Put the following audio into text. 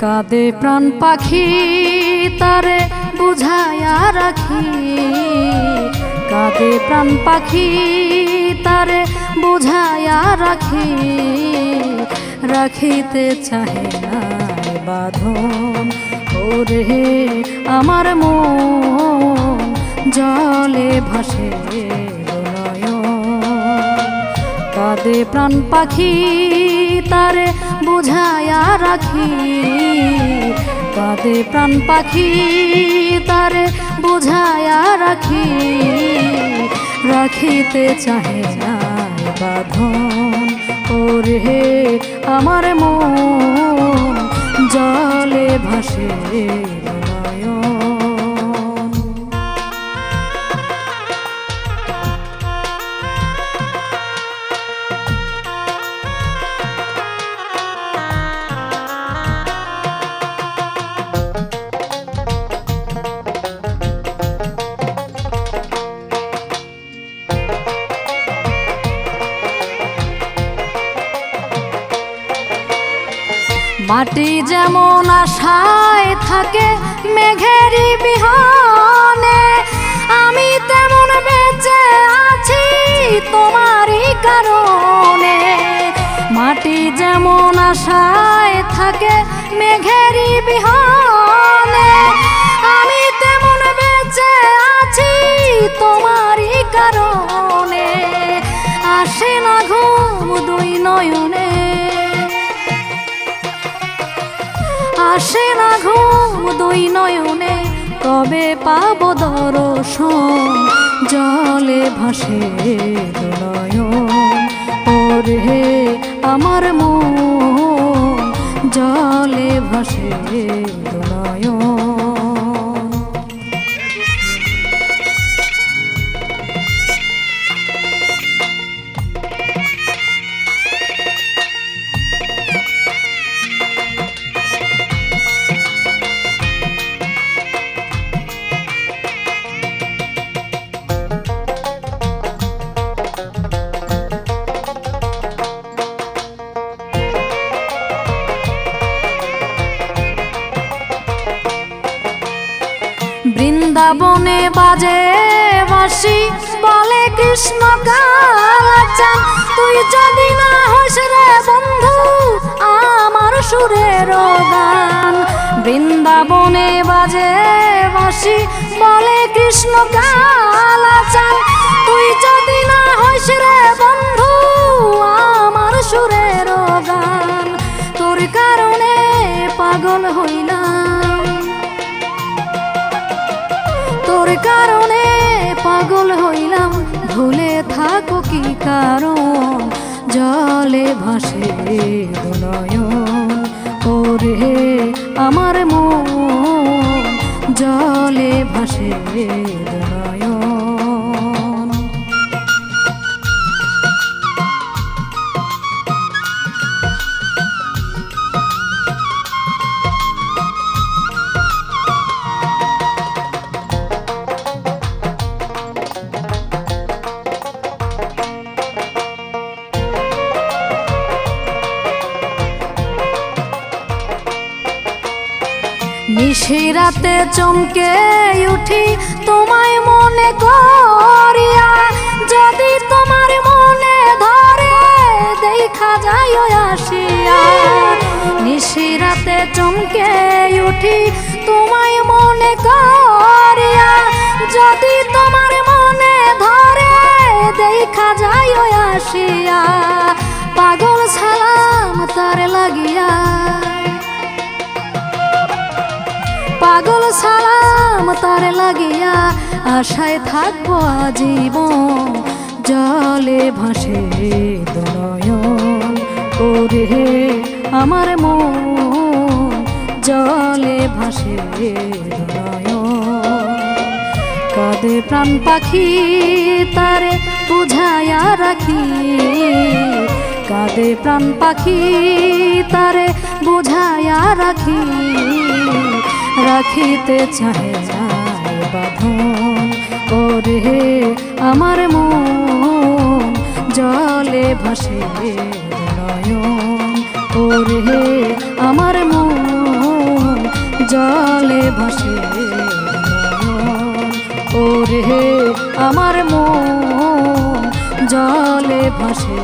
কাঁদে প্রাণ পাখি, তারে বুঝায়া রাখি। কাঁদে প্রাণ পাখি, তারে বুঝায়া রাখি। রাখিতে চাহে না বাঁধন, ওরে আমার মন, জলে ভাসে কাঁদে প্রাণ পাখি, তারে বুঝায়া রাখি। কাঁদে প্রাণ পাখি তারে বোঝায়া রাখি। রাখিতে চাহে বাঁধন। ওরে আমার মন জলে ভাসে মাটি যেমন আশায় থাকে মেঘেরই বিহানে, আমি তেমন বেঁচে আছি তোমারই কারণে। মাটি যেমন আশায় থাকে মেঘেরই বিহানে আসে না ঘুম দুই নয়নে, তবে পাব দর্শন, জলে ভাসে নয়ন ওরে আমার মন, জলে ভাসে বৃন্দাবনে বাজে বাসি বলে কৃষ্ণ কালাচান তুই যদি না হস রে বন্ধু, আমার সুরের গান। বৃন্দাবনে বাজে বাসি বলে কৃষ্ণ কালাচান তুই যদি না হস রে বন্ধু, আমার সুরের গান। তোর কারণে পাগল হইলাম থাকো কি কারণ? জলে ভাসে নয়ন ওরে আমার মন জলে ভাসে নয়ন নিশিরাতে চমকে উঠি, তোমায় মনে করিয়া, যদি তোমার মনে ধরে, দেখা যায় আসিয়া। নিশিরাতে চমকে উঠি, তোমায় মনে করিয়া, যদি তোমার মনে ধরে, দেখা যায় আসিয়া। পাগল সালাম তার লাগিয়া পাগল সালাম তার লাগিয়া আশায় থাকব আজীবন। জলে ভাসে দনয়ন ওরে আমার মন। জলে ভাসে কাঁদে প্রাণ পাখি তারে বুঝায়া রাখি। কাঁদে প্রাণ পাখি তারে বুঝায়া রাখি। রাখিতে চাহে না বাঁধন। ওরে আমার মন, জলে ভাসে নয়ন। ওরে আমার মন, জলে ভাসে ওরে আমার মন, জলে ভাসে